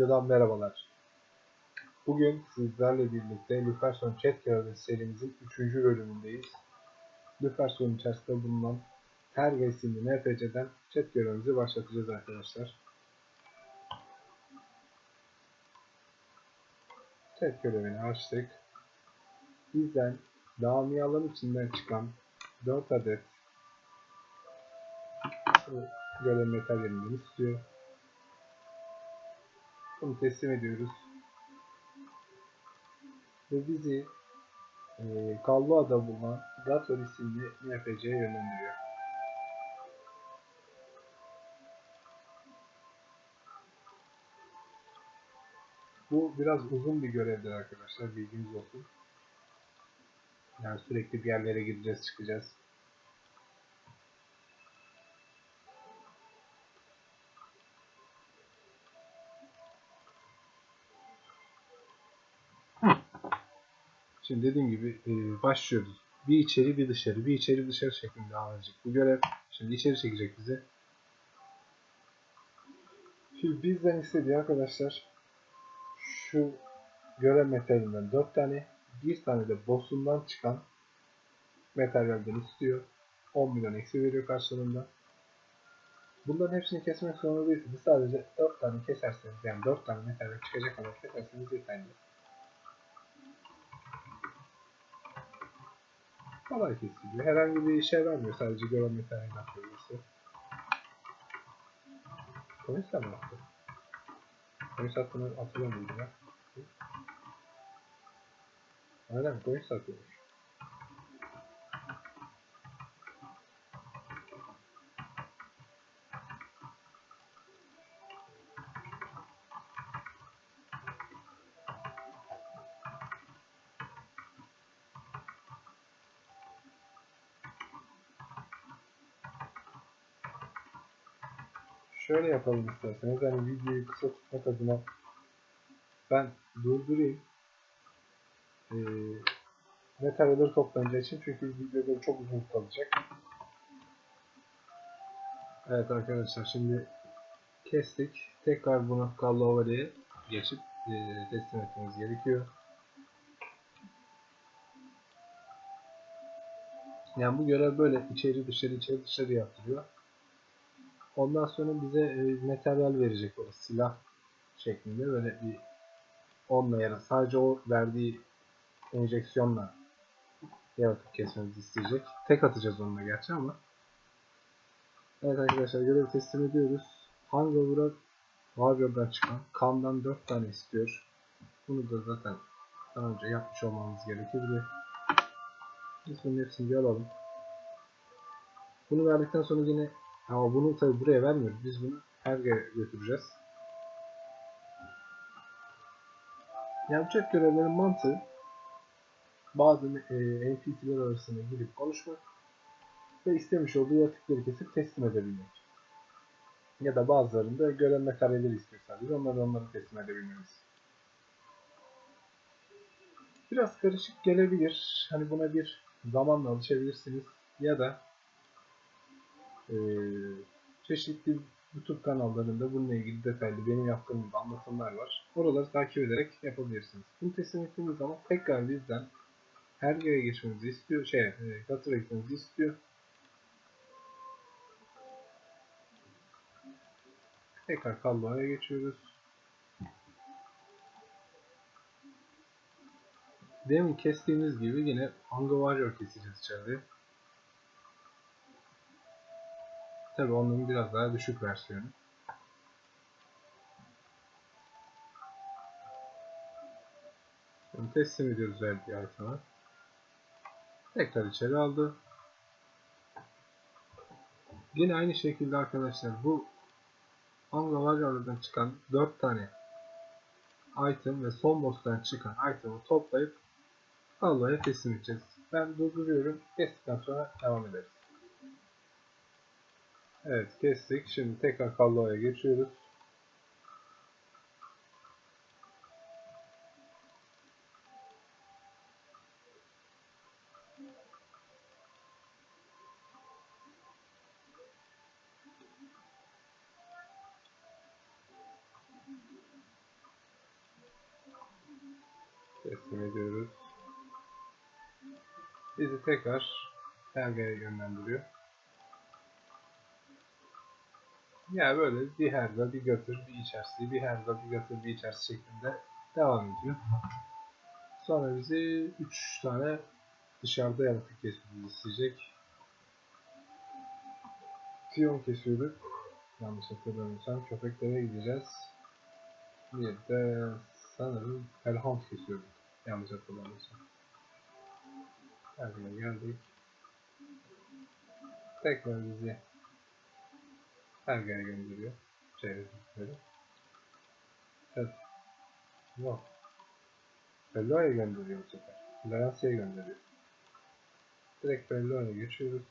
Videodan merhabalar. Bugün sizlerle birlikte Luferson Chat Kağıdı serimizin 3. bölümündeyiz. Luferson içerisinde bulunan her isimli NPC'den chat görevimizi başlatacağız arkadaşlar. Chat görevini açtık. Bizden damiyaların içinden çıkan 4 adet görev materyalinden istiyor. Bunu teslim ediyoruz. Ve bizi e, Kallua'da bulunan Zator isimli NPC'ye yönlendiriyor. Bu biraz uzun bir görevdir arkadaşlar. Bilginiz olsun. Yani sürekli bir yerlere gideceğiz çıkacağız. Şimdi dediğim gibi e, başlıyoruz. Bir içeri bir dışarı, bir içeri dışarı şeklinde alacak bu görev. Şimdi içeri çekecek bizi. Şimdi bizden istediği arkadaşlar şu görev materyalinden 4 tane, bir tane de boss'undan çıkan materyalden istiyor. 10 milyon eksi veriyor karşılığında. Bunların hepsini kesmek zorunda değilsiniz. Sadece 4 tane keserseniz yani 4 tane materyal çıkacak kadar keserseniz yeterli. Kolay kesiliyor. Herhangi bir işe vermiyor. Sadece görev materyali atıyorsa. Polis mi attı? Polis attığını hatırlamıyorum ya. Aynen polis atıyormuş. Yapalım isterseniz. Hani videoyu kısa tutmak adına ben durdurayım. Ee, materyalleri toplanacağı için çünkü videoda çok uzun kalacak. Evet arkadaşlar şimdi kestik. Tekrar bunu Callovary'e geçip e, teslim etmemiz gerekiyor. Yani bu görev böyle içeri dışarı içeri dışarı yaptırıyor. Ondan sonra bize e, materyal verecek o silah şeklinde böyle bir onunla ya da sadece o verdiği enjeksiyonla yaratık kesmemizi isteyecek. Tek atacağız onunla gerçi ama. Evet arkadaşlar görevi teslim ediyoruz. Hangover'a Warrior'dan çıkan kandan 4 tane istiyor. Bunu da zaten daha önce yapmış olmamız de biz bunun hepsini bir alalım. Bunu verdikten sonra yine ama bunu tabi buraya vermiyoruz. Biz bunu her yere götüreceğiz. Yapacak görevlerin mantığı bazı e, arasında gidip konuşmak ve istemiş olduğu yaratıkları kesip teslim edebilmek. Ya da bazılarında görev materyalleri istiyor. Onları onları teslim edebilmemiz. Biraz karışık gelebilir. Hani buna bir zamanla alışabilirsiniz. Ya da e, çeşitli YouTube kanallarında bununla ilgili detaylı benim yaptığım gibi anlatımlar var. Oraları takip ederek yapabilirsiniz. Bunu teslim ettiğiniz zaman tekrar bizden her yere geçmenizi istiyor. Şey, e, gitmenizi istiyor. Tekrar Kallo'ya geçiyoruz. Demin kestiğimiz gibi yine Hango Warrior keseceğiz içeride. Tabi onun biraz daha düşük versiyonu. Şimdi teslim ediyoruz verdiği item'ı. Tekrar içeri aldı. Yine aynı şekilde arkadaşlar bu Anga Warrior'dan çıkan 4 tane item ve son boss'tan çıkan item'ı toplayıp Allah'a teslim edeceğiz. Ben durduruyorum. Kestikten sonra devam ederiz. Evet kestik. Şimdi tekrar kabloya geçiyoruz. Teslim ediyoruz. Bizi tekrar belgeye yönlendiriyor. Ya böyle bir herza bir götür bir içerisi, bir herza bir götür bir içerisi şeklinde devam ediyor. Sonra bizi 3 tane dışarıda yaratık kesmemizi isteyecek. Piyon kesiyorduk. Yanlış hatırlamıyorsam köpeklere gideceğiz. Bir de sanırım Hellhound kesiyorduk. Yanlış hatırlamıyorsam. Güne geldik. Tekrar bizi Helga'ya gönderiyor. Çevresizleri. Evet. Yok. Bello'ya gönderiyor bu sefer. Valencia'ya gönderiyor. Direkt Bello'ya geçiyoruz.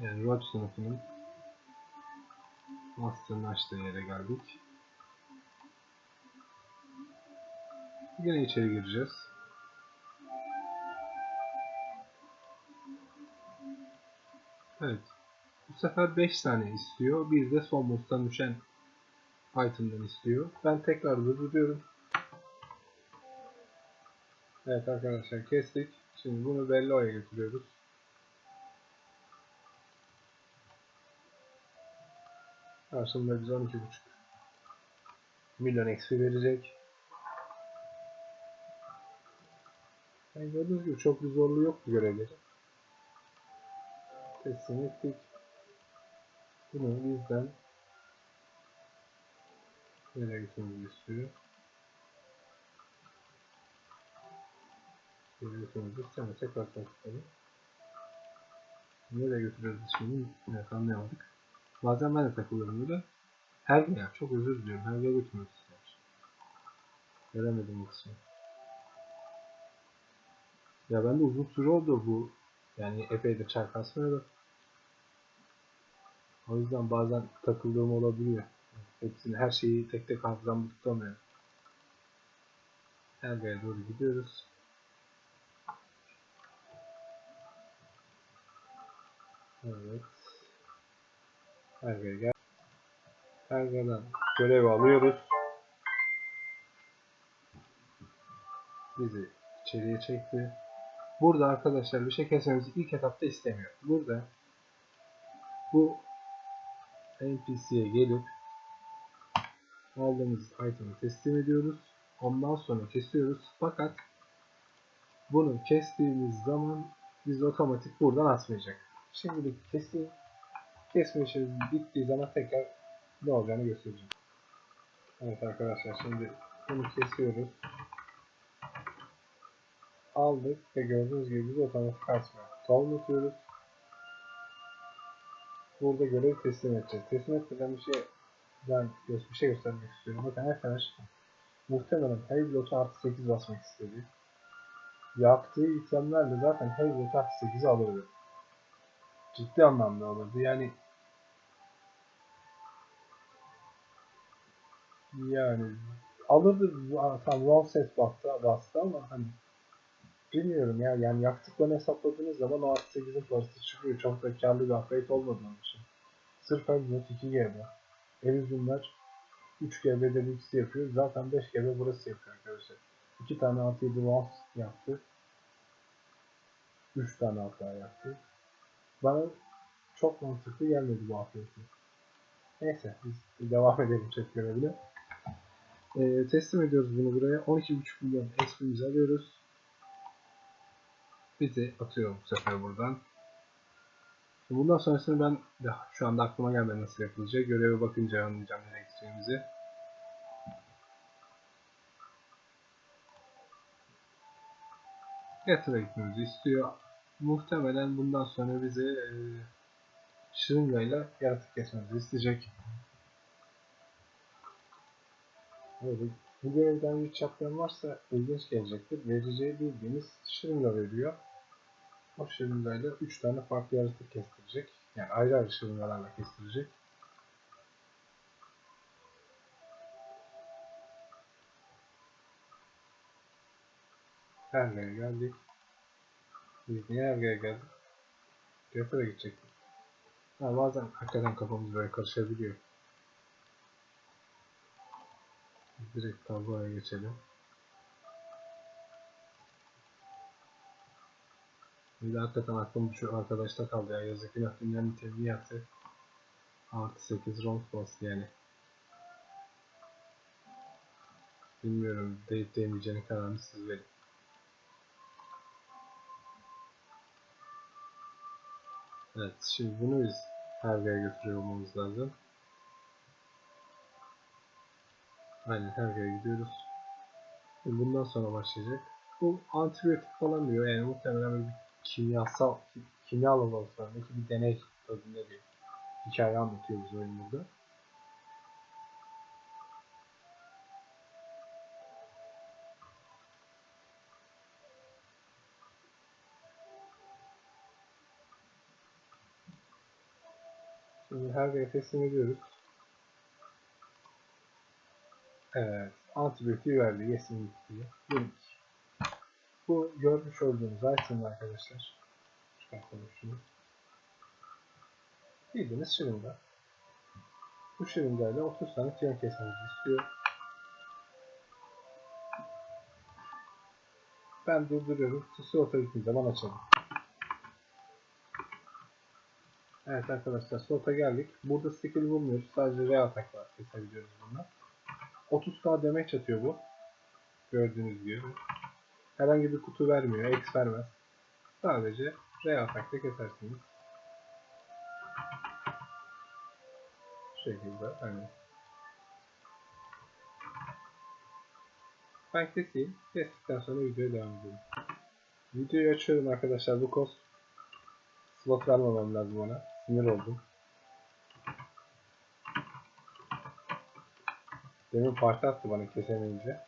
Yani Roach sınıfının Master'ın açtığı yere geldik. Yine içeri gireceğiz. Evet. Bu sefer 5 tane istiyor. Bir de son boss'tan düşen item'dan istiyor. Ben tekrar durduruyorum. Evet arkadaşlar kestik. Şimdi bunu Bello'ya götürüyoruz. Karşımda bize 12.5 milyon XP verecek. Yani gördüğünüz gibi çok bir zorluğu yok bu görevleri. Ettik. Bunu bizden nereye götürmemizi istiyor. Nereye götürmemizi istemiyor. Tekrar takipleyelim. Nereye götürüyoruz şimdi? Evet anlayamadık. Bazen ben de takılıyorum böyle. Her gün ya çok özür diliyorum. Her gün götürmek istemiş. Göremedim bu kısmı. Ya ben de uzun süre oldu bu. Yani epey de çark asmıyorum. O yüzden bazen takıldığım olabiliyor. Hepsini, her şeyi tek tek hafızamda tutamıyorum. Helga'ya doğru gidiyoruz. Evet. Helga'ya gel. Helga'dan görev alıyoruz. Bizi içeriye çekti. Burada arkadaşlar bir şey kesmemizi ilk etapta istemiyor. Burada bu NPC'ye gelip aldığımız item'ı teslim ediyoruz. Ondan sonra kesiyoruz. Fakat bunu kestiğimiz zaman biz otomatik buradan asmayacak. Şimdilik keseyim. Kesme işi bittiği zaman tekrar ne olacağını göstereceğim. Evet arkadaşlar şimdi bunu kesiyoruz. Aldık ve gördüğünüz gibi biz otomatik. Sol atıyoruz. Burada görevi teslim edeceğiz. Teslim etmeden bir şey ben bir şey göstermek istiyorum. Bakın arkadaşlar muhtemelen Hazelot'u artı 8 basmak istedi. Yaptığı itemlerle zaten Hazelot'u artı 8'i alırdı. Ciddi anlamda alırdı. Yani yani alırdı tam one set bastı, bastı ama hani bilmiyorum ya yani yaktıklarını hesapladığınız zaman o artı 8'in parası çıkıyor. Çok da karlı bir upgrade olmadı onun için. Sırf Elizabeth 2 GB. Elizabeth'lar 3 GB'de ikisi yapıyor. Zaten 5 GB burası yapıyor arkadaşlar. 2 tane artı 7 once yaptı. 3 tane hatta yaptı. Bana çok mantıklı gelmedi bu upgrade'i. Neyse biz devam edelim chat görevine. Ee, teslim ediyoruz bunu buraya. 12.5 milyon XP'mizi alıyoruz. Bizi atıyor bu sefer buradan. Bundan sonrasını ben de şu anda aklıma gelmedi nasıl yapılacak. Göreve bakınca anlayacağım nereye gideceğimizi. Yatır'a gitmemizi istiyor. Muhtemelen bundan sonra bizi e, şırıngayla yaratık kesmemizi isteyecek. Evet, bu görevden hiç yapmayan varsa ilginç gelecektir. Vereceği bildiğiniz şırınga veriyor. O şırıngayla 3 tane farklı yaratık kestirecek. Yani ayrı ayrı şırıngalarla kestirecek. Herga'ya geldik. Biz niye Herga'ya geldik? Götür'e gidecektik. Ha, bazen hakikaten kafamız böyle karışabiliyor. Direkt tabloya geçelim. De hakikaten aklım şu arkadaşta kaldı ya. Yazık günah dünyanın niteliği yaptı. Artı 8 round bastı yani. Bilmiyorum deyip değmeyeceğinin kararını siz verin. Evet şimdi bunu biz Herve'ye götürüyor olmamız lazım. Aynen Herve'ye gidiyoruz. Şimdi bundan sonra başlayacak. Bu antibiyotik falan diyor yani muhtemelen bir kimyasal kimya laboratuvarındaki bir deney tadında bir hikaye anlatıyor bize oyun burada. Şimdi her teslim ediyoruz. Evet. Antibiyotiği verdi. Yesin gitti. Yedik. Bu görmüş olduğunuz item arkadaşlar. Çıkartalım şunu. Bildiğiniz şırınga. Bu şırıngayla 30 tane tiyon kesmemizi istiyor. Ben durduruyorum. Slota gittiği zaman açalım. Evet arkadaşlar slota geldik. Burada skill bulmuyoruz. Sadece R atakla kesebiliyoruz bunlar. 30k damage atıyor bu. Gördüğünüz gibi. Herhangi bir kutu vermiyor. X vermez. Sadece R atakla kesersiniz. Bu şekilde. Hani. Ben keseyim. Kestikten sonra videoya devam edelim. Videoyu açıyorum arkadaşlar. Bu kos slot vermemem lazım ona. Sinir oldum. Demin parti attı bana kesemeyince.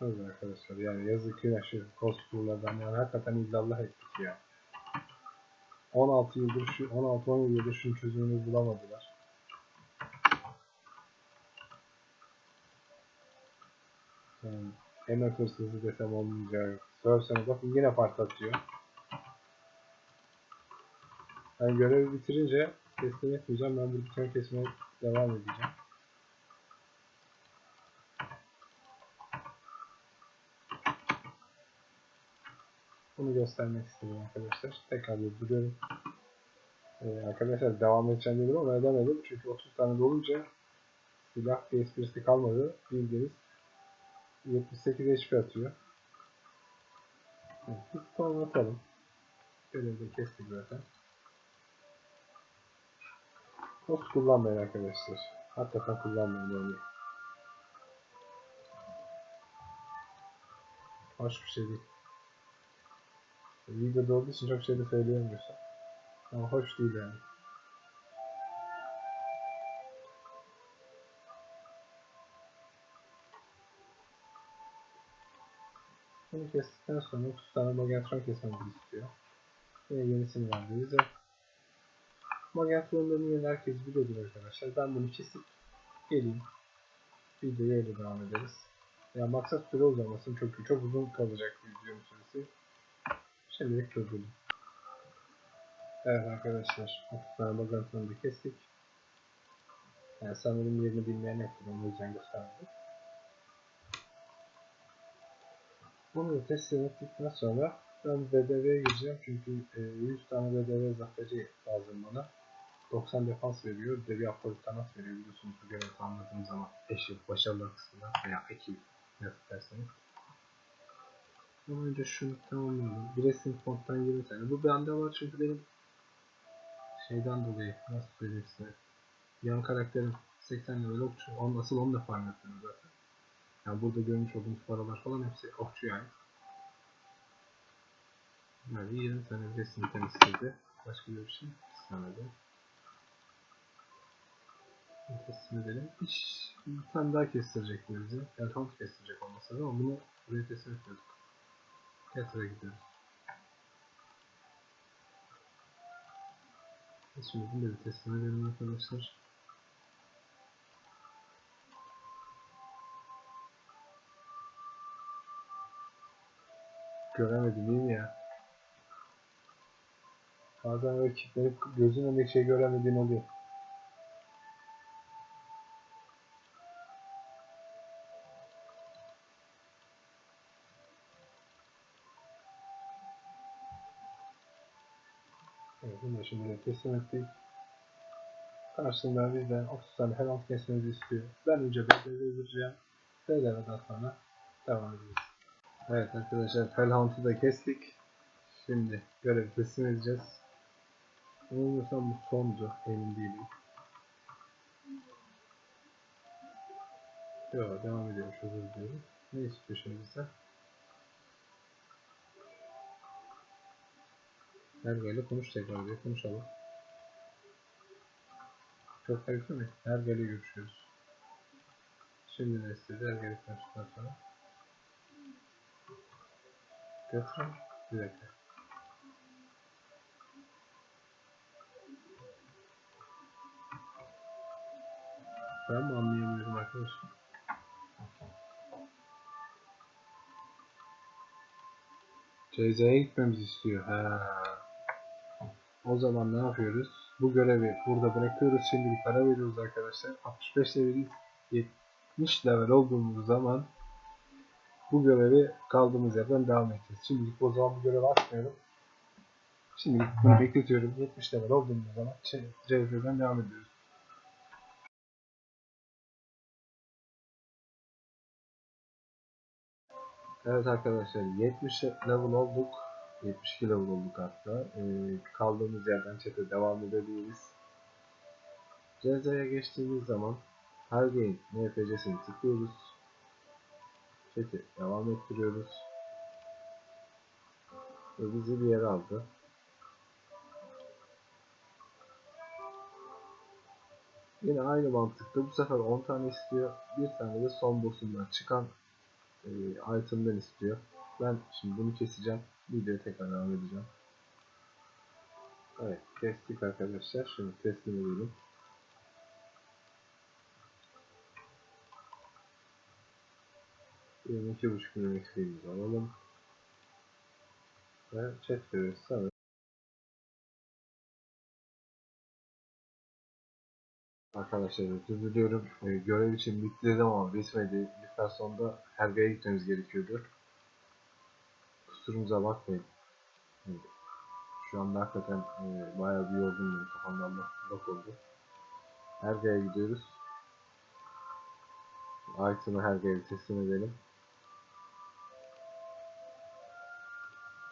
Söz arkadaşlar yani yazık günah şu cosplay'lardan yani hakikaten illallah ettik ya. 16 yıldır şu 16-17 yıldır şunun çözümünü bulamadılar. Yani en akılsızı desem olmayacak. Söylesene bakın yine parti atıyor. Ben görevi bitirince teslim etmeyeceğim. Ben bu bütün kesmeye devam edeceğim. Bunu göstermek istedim arkadaşlar. Tekrar durduruyorum. Ee, arkadaşlar devam edeceğim dedim ama edemedim. Çünkü 30 tane dolunca silah esprisi kalmadı. Bildiğiniz 78 HP atıyor. Evet, sonra atalım. Görevi de kestik zaten. Post kullanmayın arkadaşlar. Hakikaten kullanmayın yani. Hoş bir şey değil. Videoda olduğu için çok şey de söyleyemiyorsun. Ama hoş değil yani. Bunu kestikten sonra 30 tane Magatron kesmemizi istiyor. Yine yenisini verdi bize. Magatron'ların yerini herkes biliyordur arkadaşlar. Ben bunu kesip geleyim. Videoya öyle devam ederiz. Ya maksat süre uzamasın çok çok uzun kalacak videonun süresi. Şimdilik durdurdum. Evet arkadaşlar 30 tane Magatron'u da kestik. Yani sanırım yerini bilmeyen yoktur. Onu yüzden göstermedim. Bunu da teslim ettikten sonra ben BDV'ye gireceğim çünkü e, 100 tane BDV zaferi lazım bana. 90 defans veriyor, bir de bir haftalık tanat veriyor biliyorsunuz bu görevi tamamladığım zaman eşit başarılı kısmında veya ekip nasıl derseniz. Ama önce şunu tamamlayalım. Biresin fonttan 20 tane. Bu bende var çünkü benim şeyden dolayı nasıl söyleyeyim size. Yan karakterim 80 level okçu. On, asıl onunla farm yapıyorum zaten. Yani burada görmüş olduğunuz paralar falan hepsi okçuya ait. Yani 20 tane resim temizledi. Başka bir şey istemedi. Teslim edelim. İş, bir tane daha kestirecek bu bizi. Eltont kestirecek olmasa da ama bunu buraya teslim etmiyorduk. Teatr'a gidiyoruz. Da bir teslim edelim arkadaşlar. Göremedim değil mi ya? Bazen böyle kilitlenip gözün önündeki şey göremediğin oluyor. Şimdi ettik. Karşılığında bizden 30 tane helal kesmemizi istiyor. Ben önce bedeli vereceğim. Bedeleden sonra devam edeceğiz. Evet arkadaşlar Felhunt'ı da kestik. Şimdi görev teslim edeceğiz. Yanılmıyorsam bu sondu. Emin değilim. Yok devam ediyormuş özür dilerim. Ne istiyor şimdi bize? Ergele konuş tekrar diye konuşalım. Çok kayıtlı mı? Ergele görüşüyoruz. Şimdi ne istedi? Ergele konuştuktan sonra. Götürün. Bir dakika. Ben mi anlayamıyorum arkadaşlar? CZ'ye gitmemizi istiyor. Ha. O zaman ne yapıyoruz? Bu görevi burada bırakıyoruz. Şimdi bir para veriyoruz arkadaşlar. 65 leveliz. 70 level olduğumuz zaman bu görevi kaldığımız yerden devam edeceğiz. Şimdilik o zaman bu görevi açmıyorum. Şimdilik bunu bekletiyorum. 70 level olduğumuz zaman CZ'den devam ediyoruz. Evet arkadaşlar 70 level olduk. 72 level olduk hatta. Ee, kaldığımız yerden çete devam edebiliriz. CZ'ye geçtiğimiz zaman her game NFC'sini tıklıyoruz. Chat'i devam ettiriyoruz. Ve bizi bir yere aldı. Yine aynı mantıkta bu sefer 10 tane istiyor. Bir tane de son boss'undan çıkan e, item'dan istiyor. Ben şimdi bunu keseceğim. Videoya tekrar devam edeceğim. Evet kestik arkadaşlar. Şimdi teslim edelim. Benim iki buçuk milyon XP'mizi alalım. Ve chat görüyoruz. Sonra Arkadaşlar özür diliyorum. E, görev için bitti dedim ama bitmedi. Birkaç sonunda Erga'ya gitmemiz gerekiyordu. Kusurumuza bakmayın. Evet. Şu anda hakikaten e, bayağı bir yorgunum. Kafamda Allah bak oldu. Erga'ya gidiyoruz. Item'ı Erga'ya teslim edelim.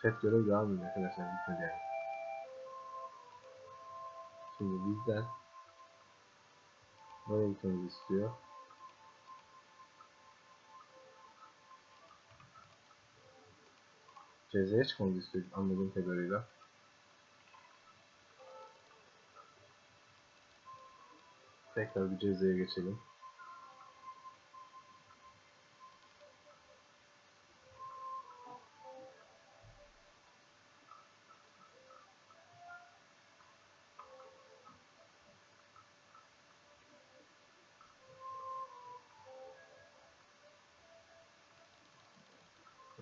Chat görev devam ediyor arkadaşlar. Bitmedi yani. Şimdi bizden Nereye gitmemizi istiyor? Cezaya çıkmamızı istiyor anladığım kadarıyla. Tekrar bir cezaya geçelim.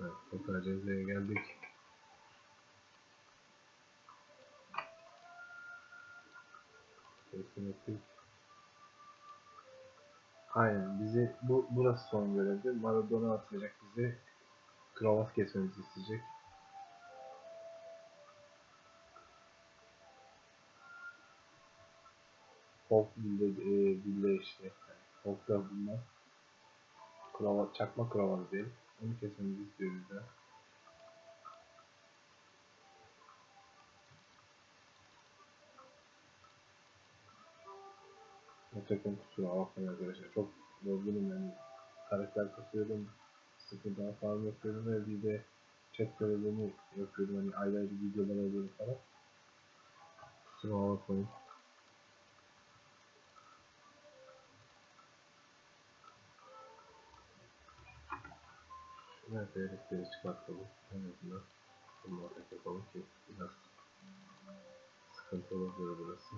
Evet, cezaya geldik. Teslim ettik. Aynen bizi bu burası son görevde. Maradona atacak bizi. Kravat kesmemizi isteyecek. Folk bilde, e, bilde işte. Yani Folk'ta bunlar. Kravat, çakma kravat değil. Onu kesmemizi istiyor bizden. Gerçekten kusura bakmayın arkadaşlar. Çok yorgunum yani. Karakter kasıyorum. Sıfırdan falan yapıyorum ve bir de chat görevlerini yapıyorum. Hani ayrı ayrı videolar alıyorum falan. Kusura bakmayın. Şuna değerlikleri çıkartalım. En azından ortak yapalım ki biraz sıkıntı olabilir burası.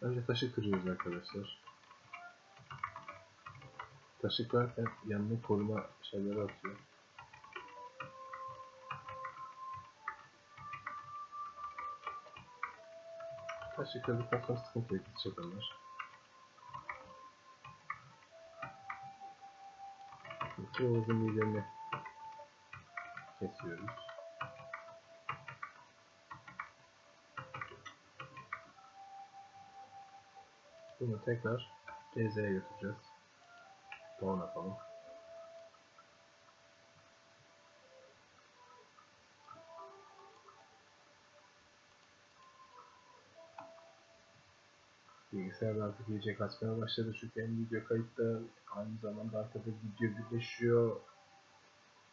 Önce taşı kırıyoruz arkadaşlar. Taşı kırarken yanına koruma şeyleri atıyor. Taşı kırdıktan sonra sıkıntı yok. Kırmızı midemi kesiyoruz. Bunu tekrar GZ'ye götüreceğiz. Doğan yapalım. Bilgisayar artık iyice kasmaya başladı çünkü hem video kayıtta aynı zamanda arkada video birleşiyor.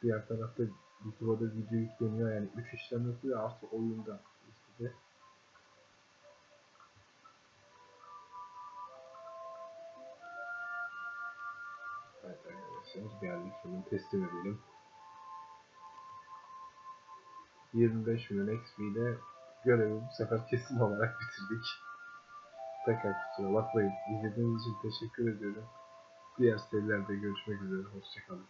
Diğer tarafta YouTube'a da video yükleniyor yani 3 işlem yapıyor artı oyunda işte de. Evet arkadaşlar geldik şimdi teslim edelim. 25 milyon XP ile görevi bu sefer kesin olarak bitirdik. Tekrar kusura bakmayın. İzlediğiniz için teşekkür ediyorum. Diğer serilerde görüşmek üzere. Hoşçakalın.